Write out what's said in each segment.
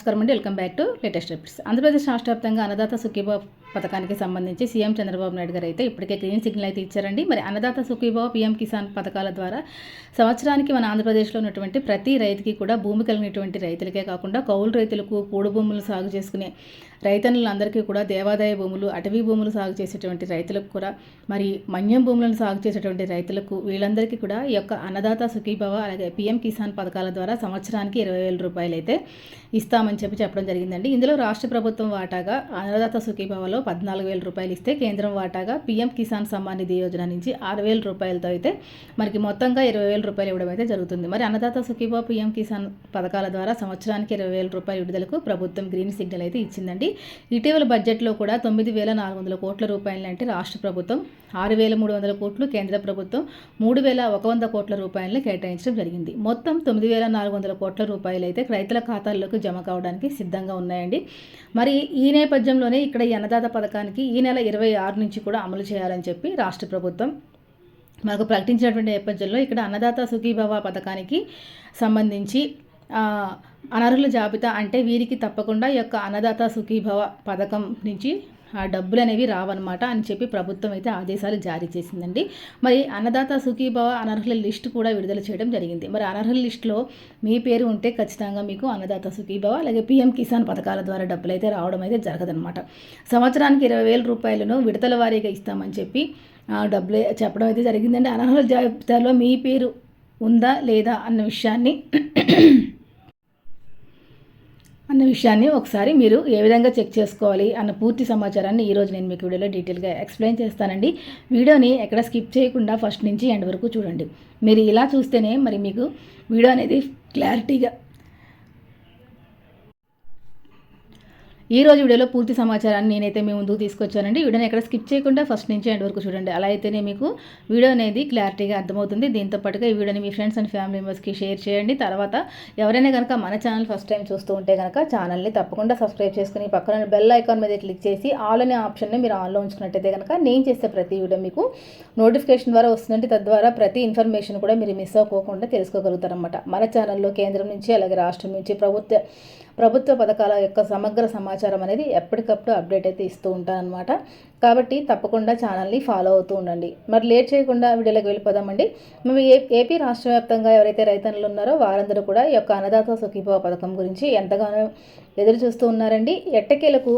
నమస్కారం అండి. Welcome back to latest rips Andhra Pradesh రాష్ట్ర వ్యాప్తంగా అన్నదాత సుఖీభావ పథకానికి సంబంధించి సీఎం చంద్రబాబు నాయుడు గారు అయితే ఇప్పటికే గ్రీన్ సిగ్నల్ అయితే ఇచ్చారండి. మరి అన్నదాత సుఖీభావ పీఎం కిసాన్ పథకాల ద్వారా సంవత్సరానికి మన ఆంధ్రప్రదేశ్లో ఉన్నటువంటి ప్రతి రైతుకి కూడా భూమి కలిగినటువంటి రైతులకే కాకుండా కౌలు రైతులకు పూడు భూములు సాగు చేసుకునే రైతన్నులందరికీ కూడా దేవాదాయ భూములు అటవీ భూములు సాగు చేసేటువంటి రైతులకు కూడా మరి మన్యం భూములను సాగు చేసేటువంటి రైతులకు వీళ్ళందరికీ కూడా ఈ యొక్క అన్నదాత సుఖీభవ అలాగే పీఎం కిసాన్ పథకాల ద్వారా సంవత్సరానికి ఇరవై వేల రూపాయలు అయితే ఇస్తామని చెప్పి చెప్పడం జరిగిందండి. ఇందులో రాష్ట్ర ప్రభుత్వం వాటాగా అన్నదాత సుఖీభావలో పద్నాలుగు వేల రూపాయలు ఇస్తే కేంద్రం వాటాగా పీఎం కిసాన్ సమ్మాన్ నిధి యోజన నుంచి ఆరు వేల రూపాయలతో అయితే మనకి మొత్తంగా ఇరవై వేల రూపాయలు ఇవ్వడం అయితే జరుగుతుంది. మరి అన్నదాత సుఖీభవ పీఎం కిసాన్ పథకాల ద్వారా సంవత్సరానికి ఇరవై వేల రూపాయల విడుదలకు ప్రభుత్వం గ్రీన్ సిగ్నల్ అయితే ఇచ్చిందండి. ఇటీవల బడ్జెట్లో కూడా తొమ్మిది వేల నాలుగు వందల కోట్ల రూపాయలు అంటే రాష్ట్ర ప్రభుత్వం ఆరు వేల మూడు వందల కోట్లు కేంద్ర ప్రభుత్వం మూడు వేల ఒక వంద కోట్ల రూపాయలను కేటాయించడం జరిగింది. మొత్తం తొమ్మిది వేల నాలుగు వందల కోట్ల రూపాయలు అయితే రైతుల ఖాతాల్లోకి జమ కావడానికి సిద్ధంగా ఉన్నాయండి. మరి ఈ నేపథ్యంలోనే ఇక్కడ ఈ అన్నదాత పథకానికి ఈ నెల ఇరవై ఆరు నుంచి కూడా అమలు చేయాలని చెప్పి రాష్ట్ర ప్రభుత్వం మనకు ప్రకటించినటువంటి నేపథ్యంలో ఇక్కడ అన్నదాత సుఖీభవ పథకానికి సంబంధించి అనర్హుల జాబితా అంటే వీరికి తప్పకుండా ఈ యొక్క అన్నదాత సుఖీభవ పథకం నుంచి ఆ డబ్బులు అనేవి రావన్నమాట అని చెప్పి ప్రభుత్వం అయితే ఆదేశాలు జారీ చేసిందండి. మరి అన్నదాత సుఖీభవ అనర్హుల లిస్ట్ కూడా విడుదల చేయడం జరిగింది. మరి అనర్హుల లిస్టులో మీ పేరు ఉంటే ఖచ్చితంగా మీకు అన్నదాత సుఖీభవ అలాగే పీఎం కిసాన్ పథకాల ద్వారా డబ్బులు అయితే రావడం అయితే జరగదనమాట సంవత్సరానికి ఇరవై వేల రూపాయలను విడతల వారీగా ఇస్తామని చెప్పి డబ్బులు చెప్పడం అయితే జరిగిందండి. అనర్హుల జాబితాలో మీ పేరు ఉందా లేదా అన్న విషయాన్ని అన్న విషయాన్ని ఒకసారి మీరు ఏ విధంగా చెక్ చేసుకోవాలి అన్న పూర్తి సమాచారాన్ని ఈరోజు నేను మీకు వీడియోలో డీటెయిల్గా ఎక్స్ప్లెయిన్ చేస్తానండి. వీడియోని ఎక్కడ స్కిప్ చేయకుండా ఫస్ట్ నుంచి ఎండ్ వరకు చూడండి. మీరు ఇలా చూస్తేనే మరి మీకు వీడియో అనేది క్లారిటీగా ఈ రోజు వీడియోలో పూర్తి సమాచారాన్ని నేనైతే మీ ముందుకు తీసుకొచ్చానండి. వీడియోని ఎక్కడ స్కిప్ చేయకుండా ఫస్ట్ నుంచి ఎండ్ వరకు చూడండి. అలా అయితేనే మీకు వీడియో అనేది క్లారిటీగా అర్థమవుతుంది. దీంతో పాటుగా ఈ వీడియోని మీ ఫ్రెండ్స్ అండ్ ఫ్యామిలీ మెంబర్స్కి షేర్ చేయండి. తర్వాత ఎవరైనా కనుక మన ఛానల్ ఫస్ట్ టైం చూస్తూ ఉంటే కనుక ఛానల్ని తప్పకుండా సబ్స్క్రైబ్ చేసుకుని పక్కన బెల్ ఐకాన్ మీద క్లిక్ చేసి ఆల్ అనే ఆప్షన్ని మీరు ఆన్లో ఉంచుకున్నట్టయితే కనుక నేను చేసే ప్రతి వీడియో మీకు నోటిఫికేషన్ ద్వారా వస్తుందంటే తద్వారా ప్రతి ఇన్ఫర్మేషన్ కూడా మీరు మిస్ అవ్వకుండా తెలుసుకోగలుగుతారనమాట మన ఛానల్లో కేంద్రం నుంచి అలాగే రాష్ట్రం నుంచి ప్రభుత్వ ప్రభుత్వ పథకాల యొక్క సమగ్ర సమాచారం అనేది ఎప్పటికప్పుడు అప్డేట్ అయితే ఇస్తూ ఉంటానమాట కాబట్టి తప్పకుండా ఛానల్ని ఫాలో అవుతూ ఉండండి. మరి లేట్ చేయకుండా వీడియోలోకి వెళ్ళిపోదామండి. మేము ఏ ఏపీ రాష్ట్ర వ్యాప్తంగా ఎవరైతే రైతన్నులు ఉన్నారో వారందరూ కూడా ఈ యొక్క అన్నదాత సుఖీభవ పథకం గురించి ఎంతగానో ఎదురు చూస్తూ ఉన్నారండి. ఎట్టకేలకు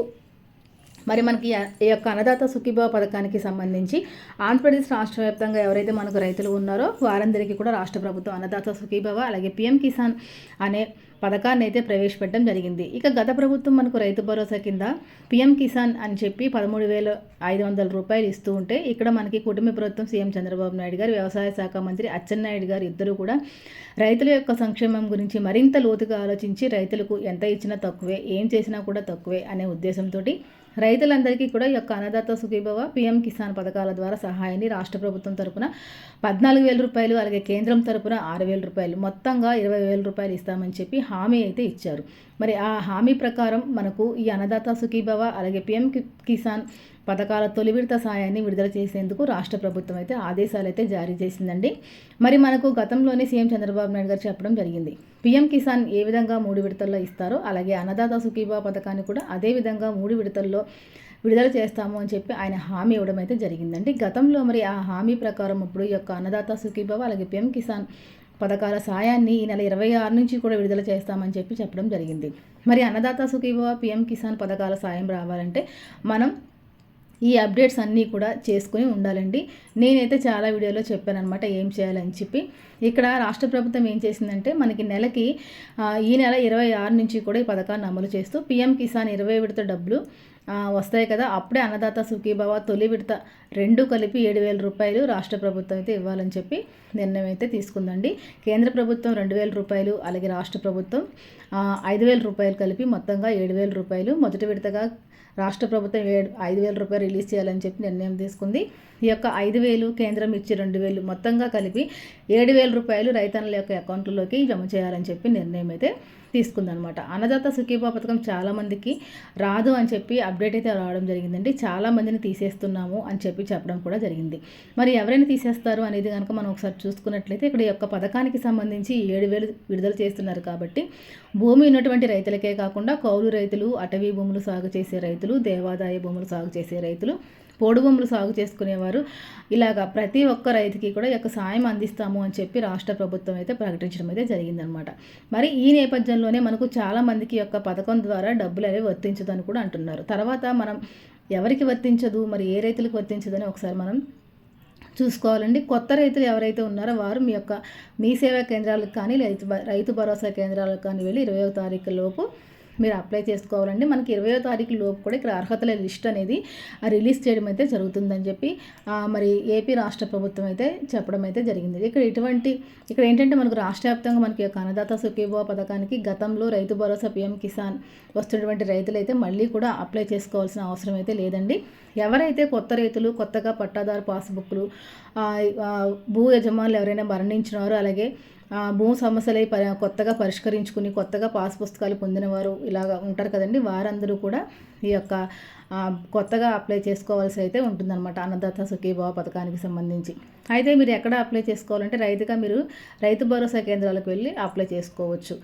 మరి మనకి ఈ- ఈ యొక్క అన్నదాత సుఖీభావ పథకానికి సంబంధించి ఆంధ్రప్రదేశ్ రాష్ట్ర వ్యాప్తంగా ఎవరైతే మనకు రైతులు ఉన్నారో వారందరికీ కూడా రాష్ట్ర ప్రభుత్వం అన్నదాత సుఖీభావ అలాగే పిఎం కిసాన్ అనే పథకాన్ని అయితే ప్రవేశపెట్టడం జరిగింది. ఇక గత ప్రభుత్వం మనకు రైతు భరోసా కింద పిఎం కిసాన్ అని చెప్పి పదమూడు వేల ఐదు వందల రూపాయలు ఇస్తూ ఉంటే ఇక్కడ మనకి కుటుంబ ప్రభుత్వం సీఎం చంద్రబాబు నాయుడు గారు వ్యవసాయ శాఖ మంత్రి అచ్చెన్నాయుడు గారు ఇద్దరు కూడా రైతుల యొక్క సంక్షేమం గురించి మరింత లోతుగా ఆలోచించి రైతులకు ఎంత ఇచ్చినా తక్కువే ఏం చేసినా కూడా తక్కువే అనే ఉద్దేశంతో రైతులందరికీ కూడా ఈ యొక్క అన్నదాత సుఖీభవ పిఎం కిసాన్ పథకాల ద్వారా సహాయాన్ని రాష్ట్ర ప్రభుత్వం తరపున పద్నాలుగు వేల రూపాయలు అలాగే కేంద్రం తరపున ఆరు వేల రూపాయలు మొత్తంగా ఇరవై వేల రూపాయలు ఇస్తామని చెప్పి హామీ అయితే ఇచ్చారు. మరి ఆ హామీ ప్రకారం మనకు ఈ అన్నదాత సుఖీభవ అలాగే పిఎం కి- కిసాన్ పథకాల తొలి విడత సాయాన్ని విడుదల చేసేందుకు రాష్ట్ర ప్రభుత్వం అయితే ఆదేశాలు అయితే జారీ చేసిందండి. మరి మనకు గతంలోనే సీఎం చంద్రబాబు నాయుడు గారు చెప్పడం జరిగింది. పీఎం కిసాన్ ఏ విధంగా మూడు విడతల్లో ఇస్తారో అలాగే అన్నదాత సుఖీభా పథకాన్ని కూడా అదే విధంగా మూడు విడతల్లో విడుదల చేస్తాము అని చెప్పి ఆయన హామీ ఇవ్వడం అయితే జరిగిందండి. గతంలో మరి ఆ హామీ ప్రకారం ఇప్పుడు ఈ యొక్క అన్నదాత సుఖీభవ అలాగే పిఎం కిసాన్ పథకాల సాయాన్ని ఈ నెల ఇరవై ఆరు నుంచి కూడా విడుదల చేస్తామని చెప్పి చెప్పడం జరిగింది. మరి అన్నదాత సుఖీభవ పిఎం కిసాన్ పథకాల సాయం రావాలంటే మనం ఈ అప్డేట్స్ అన్నీ కూడా చేసుకుని ఉండాలండి. నేనైతే చాలా వీడియోలో చెప్పానమాట ఏం చేయాలని చెప్పి. ఇక్కడ రాష్ట్ర ప్రభుత్వం ఏం చేసిందంటే మనకి నెలకి ఈ నెల ఇరవై ఆరు నుంచి కూడా ఈ పథకాన్ని అమలు చేస్తూ పిఎం కిసాన్ ఇరవై విడత డబ్బులు వస్తాయి కదా. అప్పుడే అన్నదాత సుఖీభావ తొలి విడత రెండు కలిపి ఏడు వేల రూపాయలు రాష్ట్ర ప్రభుత్వం అయితే ఇవ్వాలని చెప్పి నిర్ణయం అయితే తీసుకుందండి. కేంద్ర ప్రభుత్వం రెండు వేల రూపాయలు అలాగే రాష్ట్ర ప్రభుత్వం ఐదు వేల రూపాయలు కలిపి మొత్తంగా ఏడు వేల రూపాయలు. మొదటి విడతగా రాష్ట్ర ప్రభుత్వం ఏడు ఐదు వేల రూపాయలు రిలీజ్ చేయాలని చెప్పి నిర్ణయం తీసుకుంది. ఈ యొక్క ఐదు వేలు కేంద్రం ఇచ్చి రెండు వేలు మొత్తంగా కలిపి ఏడు వేల రూపాయలు రైతన్నుల యొక్క అకౌంట్లలోకి జమ చేయాలని చెప్పి నిర్ణయం అయితే తీసుకుందనమాట. అన్నదాత సుఖీభా పథకం చాలామందికి రాదు అని చెప్పి అప్డేట్ అయితే రావడం జరిగిందండి. చాలా మందిని తీసేస్తున్నాము అని చెప్పి చెప్పడం కూడా జరిగింది. మరి ఎవరైనా తీసేస్తారు అనేది కనుక మనం ఒకసారి చూసుకున్నట్లయితే ఇక్కడ ఈ యొక్క పథకానికి సంబంధించి ఏడు వేలు విడుదల చేస్తున్నారు కాబట్టి భూమి ఉన్నటువంటి రైతులకే కాకుండా కౌలు రైతులు అటవీ భూములు సాగు చేసే రైతులు దేవాదాయ భూములు సాగు చేసే రైతులు పోడు సాగు చేసుకునేవారు. ఇలాగా ప్రతి ఒక్క రైతుకి కూడా ఈ యొక్క సాయం అందిస్తాము అని చెప్పి రాష్ట్ర ప్రభుత్వం అయితే ప్రకటించడం అయితే జరిగిందనమాట. మరి ఈ నేపథ్యంలోనే మనకు చాలామందికి యొక్క పథకం ద్వారా డబ్బులు అనేవి వర్తించదని కూడా అంటున్నారు. తర్వాత మనం ఎవరికి వర్తించదు? మరి ఏ రైతులకు వర్తించదని ఒకసారి మనం చూసుకోవాలండి. కొత్త రైతులు ఎవరైతే ఉన్నారో వారు మీ యొక్క మీ సేవా కేంద్రాలకు కానీ రైతు రైతు భరోసా కేంద్రాలకు కానీ వెళ్ళి ఇరవై తారీఖు లోపు మీరు అప్లై చేసుకోవాలండి. మనకి ఇరవయో తారీఖు లోపు కూడా ఇక్కడ అర్హతల లిస్ట్ అనేది రిలీజ్ చేయడం అయితే జరుగుతుందని చెప్పి మరి ఏపీ రాష్ట్ర ప్రభుత్వం అయితే చెప్పడం అయితే జరిగింది. ఇక్కడ ఇటువంటి ఇక్కడ ఏంటంటే మనకు రాష్ట్ర వ్యాప్తంగా మనకి యొక్క అన్నదాత సుఖీభవ పథకానికి గతంలో రైతు భరోసా పిఎం కిసాన్ వస్తున్నటువంటి రైతులైతే మళ్ళీ కూడా అప్లై చేసుకోవాల్సిన అవసరం అయితే లేదండి. ఎవరైతే కొత్త రైతులు కొత్తగా పట్టాదారు పాస్బుక్లు భూ యజమానులు ఎవరైనా మరణించినారో అలాగే భూమి సమస్యలై ప కొత్తగా పరిష్కరించుకుని కొత్తగా పాస్ పుస్తకాలు పొందినవారు ఇలాగ ఉంటారు కదండి. వారందరూ కూడా ఈ యొక్క కొత్తగా అప్లై చేసుకోవాల్సి అయితే ఉంటుందన్నమాట. అన్నదాత సుఖీభావ పథకానికి సంబంధించి. అయితే మీరు ఎక్కడ అప్లై చేసుకోవాలంటే రైతుగా మీరు రైతు భరోసా కేంద్రాలకు వెళ్ళి అప్లై చేసుకోవచ్చు.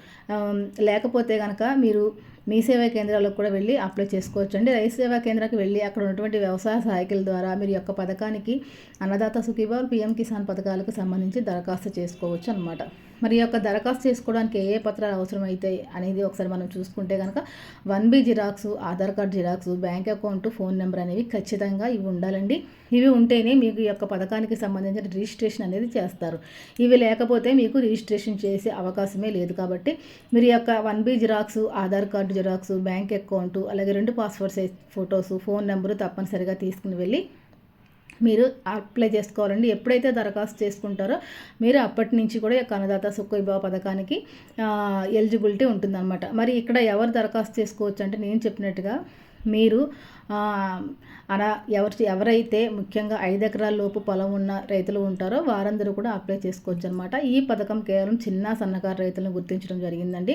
లేకపోతే కనుక మీరు మీ సేవా కేంద్రాలకు కూడా వెళ్ళి అప్లై చేసుకోవచ్చు అండి. రైతు సేవా కేంద్రానికి వెళ్ళి అక్కడ ఉన్నటువంటి వ్యవసాయ సహాయకుల ద్వారా మీరు యొక్క పథకానికి అన్నదాత సుఖీభావ పిఎం కిసాన్ పథకాలకు సంబంధించి దరఖాస్తు చేసుకోవచ్చు అనమాట మరి యొక్క దరఖాస్తు చేసుకోవడానికి ఏ ఏ పత్రాలు అవసరమవుతాయి అనేది ఒకసారి మనం చూసుకుంటే కనుక one B xerox Aadhaar card xerox bank account phone number అనేవి ఖచ్చితంగా ఇవి ఉండాలండి. ఇవి ఉంటేనే మీకు ఈ యొక్క పథకానికి సంబంధించిన రిజిస్ట్రేషన్ అనేది చేస్తారు. ఇవి లేకపోతే మీకు రిజిస్ట్రేషన్ చేసే అవకాశమే లేదు కాబట్టి మీరు యొక్క one B xerox Aadhaar card xerox bank account అలాగే రెండు passport size photos phone number తప్పనిసరిగా తీసుకుని వెళ్ళి మీరు అప్లై చేసుకోవాలండి. ఎప్పుడైతే దరఖాస్తు చేసుకుంటారో మీరు అప్పటి నుంచి కూడా ఈ కన్నదాత సుఖవిభావ పథకానికి ఎలిజిబిలిటీ ఉంటుందన్నమాట. మరి ఇక్కడ ఎవరు దరఖాస్తు చేసుకోవచ్చు అంటే నేను చెప్పినట్టుగా మీరు అలా ఎవరి ఎవరైతే ముఖ్యంగా ఐదు ఎకరాల లోపు పొలం ఉన్న రైతులు ఉంటారో వారందరూ కూడా అప్లై చేసుకోవచ్చు అనమాట ఈ పథకం కేవలం చిన్న సన్నకారు రైతులను గుర్తించడం జరిగిందండి.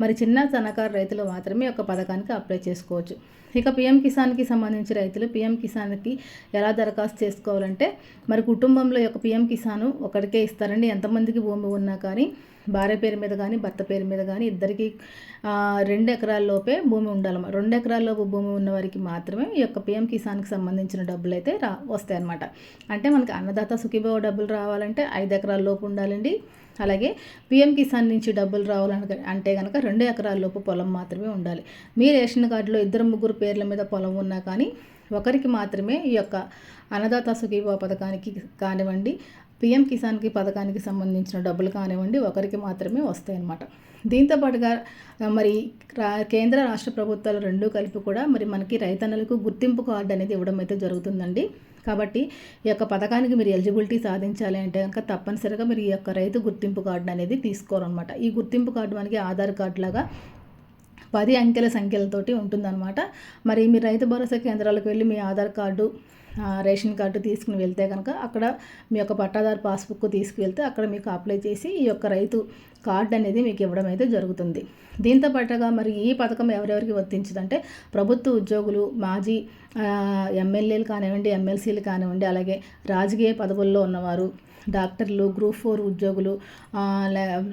మరి చిన్న సన్నకారు రైతులు మాత్రమే ఒక పథకానికి అప్లై చేసుకోవచ్చు. ఇక పిఎం కిసాన్కి సంబంధించి రైతులు పిఎం కిసాన్కి ఎలా దరఖాస్తు చేసుకోవాలంటే మరి కుటుంబంలో యొక్క పిఎం కిసాను ఒకరికే ఇస్తారండి. ఎంతమందికి భూమి ఉన్నా కానీ భార్య పేరు మీద కానీ భర్త పేరు మీద కానీ ఇద్దరికి రెండు ఎకరాల్లోపే భూమి ఉండాలన్నమాట రెండు ఎకరాల్లోపు భూమి ఉన్న వారికి మాత్రమే ఈ యొక్క పిఎం కిసాన్కి సంబంధించిన డబ్బులు అయితే రా వస్తాయన్నమాట. అంటే మనకి అన్నదాత సుఖీభావ డబ్బులు రావాలంటే ఐదు ఎకరాల్లోపు ఉండాలండి. అలాగే పిఎం కిసాన్ నుంచి డబ్బులు రావాలని అంటే కనుక రెండు ఎకరాల్లోపు పొలం మాత్రమే ఉండాలి. మీ రేషన్ కార్డులో ఇద్దరు ముగ్గురు పేర్ల మీద పొలం ఉన్నా కానీ ఒకరికి మాత్రమే ఈ యొక్క అన్నదాత సుఖీభవ పథకానికి కానివ్వండి పిఎం కిసాన్కి పథకానికి సంబంధించిన డబ్బులు కానివ్వండి ఒకరికి మాత్రమే వస్తాయన్నమాట. దీంతో పాటుగా మరి కేంద్ర రాష్ట్ర ప్రభుత్వాలు రెండూ కలిపి కూడా మరి మనకి రైతన్నలకు గుర్తింపు కార్డు అనేది ఇవ్వడం అయితే జరుగుతుందండి. కాబట్టి ఈ యొక్క పథకానికి మీరు ఎలిజిబిలిటీ సాధించాలి అంటే కనుక తప్పనిసరిగా మీరు ఈ యొక్క రైతు గుర్తింపు కార్డు అనేది తీసుకోవాలన్నమాట ఈ గుర్తింపు కార్డు మనకి ఆధార్ కార్డు లాగా పది అంకెల సంఖ్యలతోటి ఉంటుందన్నమాట. మరి మీ రైతు భరోసా కేంద్రాలకు వెళ్ళి మీ ఆధార్ కార్డు రేషన్ కార్డు తీసుకుని వెళ్తే కనుక అక్కడ మీ యొక్క పట్టాదారు పాస్బుక్ తీసుకువెళ్తే అక్కడ మీకు అప్లై చేసి ఈ యొక్క రైతు కార్డు అనేది మీకు ఇవ్వడం అయితే జరుగుతుంది. దీంతో పాటుగా మరి ఈ పథకం ఎవరెవరికి వర్తించదంటే ప్రభుత్వ ఉద్యోగులు మాజీ ఎమ్మెల్యేలు కానివ్వండి ఎమ్మెల్సీలు కానివ్వండి అలాగే రాజకీయ పదవుల్లో ఉన్నవారు డాక్టర్లు గ్రూప్ ఫోర్ ఉద్యోగులు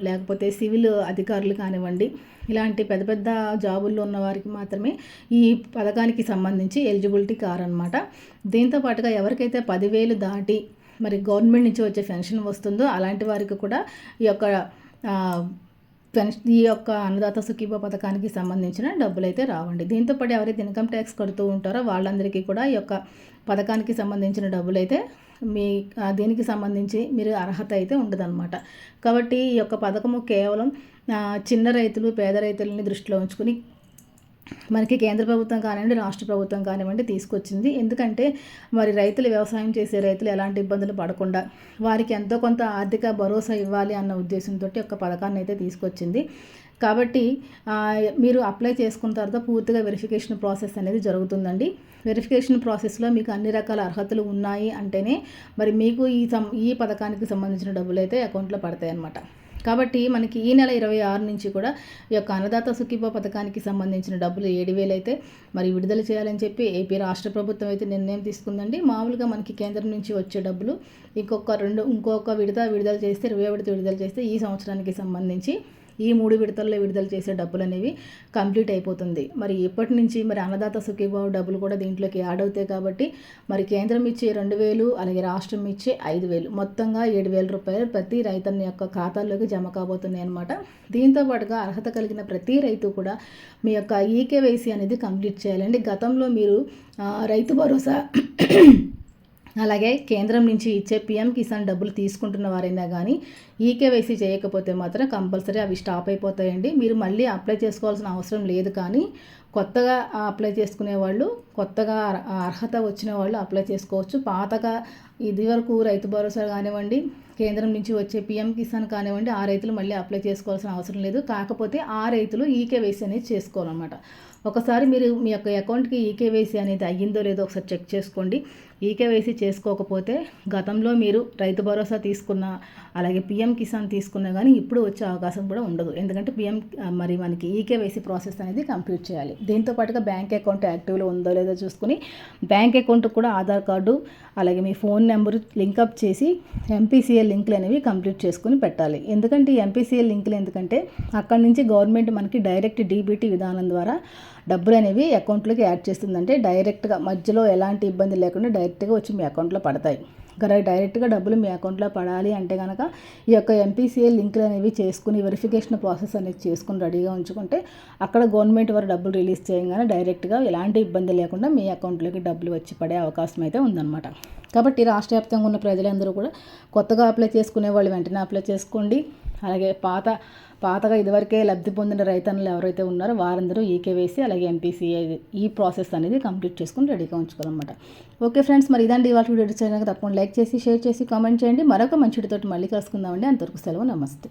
లేకపోతే సివిల్ అధికారులు కానివ్వండి ఇలాంటి పెద్ద పెద్ద జాబుల్లో ఉన్న వారికి మాత్రమే ఈ పథకానికి సంబంధించి ఎలిజిబిలిటీ కారనమాట దీంతో పాటుగా ఎవరికైతే పదివేలు దాటి మరి గవర్నమెంట్ నుంచి వచ్చే పెన్షన్ వస్తుందో అలాంటి వారికి కూడా ఈ యొక్క పెన్షన్ ఈ యొక్క అన్నదాత సుఖీభ పథకానికి సంబంధించిన డబ్బులు అయితే రావండి. దీంతో పాటు ఎవరైతే ఇన్కమ్ ట్యాక్స్ కడుతూ ఉంటారో వాళ్ళందరికీ కూడా ఈ యొక్క పథకానికి సంబంధించిన డబ్బులు అయితే మీ దీనికి సంబంధించి మీరు అర్హత అయితే ఉండదన్నమాట. కాబట్టి ఈ యొక్క పథకము కేవలం చిన్న రైతులు పేద రైతులని దృష్టిలో ఉంచుకుని మనకి కేంద్ర ప్రభుత్వం కానివ్వండి రాష్ట్ర ప్రభుత్వం కానివ్వండి తీసుకొచ్చింది. ఎందుకంటే మరి రైతులు వ్యవసాయం చేసే రైతులు ఎలాంటి ఇబ్బందులు పడకుండా వారికి ఎంతో కొంత ఆర్థిక భరోసా ఇవ్వాలి అన్న ఉద్దేశంతో ఒక పథకాన్ని అయితే తీసుకొచ్చింది. కాబట్టి మీరు అప్లై చేసుకున్న తర్వాత పూర్తిగా వెరిఫికేషన్ ప్రాసెస్ అనేది జరుగుతుందండి. వెరిఫికేషన్ ప్రాసెస్లో మీకు అన్ని రకాల అర్హతలు ఉన్నాయి అంటేనే మరి మీకు ఈ సం ఈ పథకానికి సంబంధించిన డబ్బులు అయితే అకౌంట్లో పడతాయి అన్నమాట. కాబట్టి మనకి ఈ నెల ఇరవై ఆరు నుంచి కూడా ఈ యొక్క అన్నదాత సుఖీభ పథకానికి సంబంధించిన డబ్బులు ఏడు వేలు అయితే మరి విడుదల చేయాలని చెప్పి ఏపీ రాష్ట్ర ప్రభుత్వం అయితే నిర్ణయం తీసుకుందండి. మామూలుగా మనకి కేంద్రం నుంచి వచ్చే డబ్బులు ఇంకొక రెండు ఇంకొక విడత విడుదల చేస్తే ఇరవై విడత విడుదల చేస్తే ఈ సంవత్సరానికి సంబంధించి ఈ మూడు విడతల్లో విడుదల చేసే డబ్బులు అనేవి కంప్లీట్ అయిపోతుంది. మరి ఇప్పటి నుంచి మరి అన్నదాత సుఖీభావ డబ్బులు కూడా దీంట్లోకి యాడ్ అవుతాయి కాబట్టి మరి కేంద్రం ఇచ్చే రెండు వేలు అలాగే రాష్ట్రం ఇచ్చే ఐదు వేలు మొత్తంగా ఏడు వేల రూపాయలు ప్రతి రైతన్న యొక్క ఖాతాల్లోకి జమ కాబోతున్నాయి అనమాట దీంతో పాటుగా అర్హత కలిగిన ప్రతి రైతు కూడా మీ యొక్క ఈకేవైసీ అనేది కంప్లీట్ చేయాలండి. గతంలో మీరు రైతు భరోసా అలాగే కేంద్రం నుంచి ఇచ్చే పీఎం కిసాన్ డబ్బులు తీసుకుంటున్న వారైనా కానీ ఈకేవైసీ చేయకపోతే మాత్రం కంపల్సరీ అవి స్టాప్ అయిపోతాయండి. మీరు మళ్ళీ అప్లై చేసుకోవాల్సిన అవసరం లేదు కానీ కొత్తగా అప్లై చేసుకునే వాళ్ళు కొత్తగా అర్హత వచ్చిన వాళ్ళు అప్లై చేసుకోవచ్చు. పాతగా ఇది వరకు రైతు భరోసా కానివ్వండి కేంద్రం నుంచి వచ్చే పీఎం కిసాన్ కానివ్వండి ఆ రైతులు మళ్ళీ అప్లై చేసుకోవాల్సిన అవసరం లేదు. కాకపోతే ఆ రైతులు ఈకేవైసీ అనేది చేసుకోవాలన్నమాట. ఒకసారి మీరు మీ యొక్క అకౌంట్కి ఈకేవైసీ అనేది అయ్యిందో లేదో ఒకసారి చెక్ చేసుకోండి. ఈకేవైసీ చేసుకోకపోతే గతంలో మీరు రైతు భరోసా తీసుకున్న అలాగే పిఎం కిసాన్ తీసుకున్నా కానీ ఇప్పుడు వచ్చే అవకాశం కూడా ఉండదు. ఎందుకంటే పిఎం మరి మనకి ఈకేవైసీ ప్రాసెస్ అనేది కంప్లీట్ చేయాలి. దీంతో పాటుగా బ్యాంక్ అకౌంట్ యాక్టివ్లో ఉందో లేదో చూసుకుని బ్యాంక్ అకౌంట్ కూడా ఆధార్ కార్డు అలాగే మీ ఫోన్ నెంబర్ లింకప్ చేసి ఎంపీసీఎల్ లింకులు అనేవి కంప్లీట్ చేసుకుని పెట్టాలి. ఎందుకంటే ఈ ఎంపీసీఎల్ లింకులు ఎందుకంటే అక్కడి నుంచి గవర్నమెంట్ మనకి డైరెక్ట్ డీబీటీ విధానం ద్వారా డబ్బులు అనేవి అకౌంట్లోకి యాడ్ చేస్తుందంటే డైరెక్ట్గా మధ్యలో ఎలాంటి ఇబ్బంది లేకుండా డైరెక్ట్ డైరెక్ట్గా వచ్చి మీ అకౌంట్లో పడతాయి. డైరెక్ట్గా డబ్బులు మీ అకౌంట్లో పడాలి అంటే కనుక ఈ యొక్క ఎంపీసీఏ లింకులు అనేవి చేసుకుని వెరిఫికేషన్ ప్రాసెస్ అనేది చేసుకుని రెడీగా ఉంచుకుంటే అక్కడ గవర్నమెంట్ వారు డబ్బులు రిలీజ్ చేయగానే డైరెక్ట్గా ఎలాంటి ఇబ్బంది లేకుండా మీ అకౌంట్లోకి డబ్బులు వచ్చి పడే అవకాశం అయితే ఉందన్నమాట. కాబట్టి రాష్ట్ర వ్యాప్తంగా ఉన్న ప్రజలందరూ కూడా కొత్తగా అప్లై చేసుకునే వాళ్ళు వెంటనే అప్లై చేసుకోండి. అలాగే పాత పాతగా ఇదివరకే లబ్ధి పొందిన రైతన్నులు ఎవరైతే ఉన్నారో వారందరూ ఈకేవేసి అలాగే ఎంపీసీ ఈ ప్రాసెస్ అనేది కంప్లీట్ చేసుకుని రెడీగా ఉంచుకోవాలన్నమాట. ఓకే ఫ్రెండ్స్ మరి ఇదండి ఇవాళ వీడియో. చేయడానికి తప్పకుండా లైక్ చేసి షేర్ చేసి కామెంట్ చేయండి. మరొక మంచిడితోటి మళ్ళీ కలుసుకుందామండి. అంతవరకు సెలవు నమస్తే.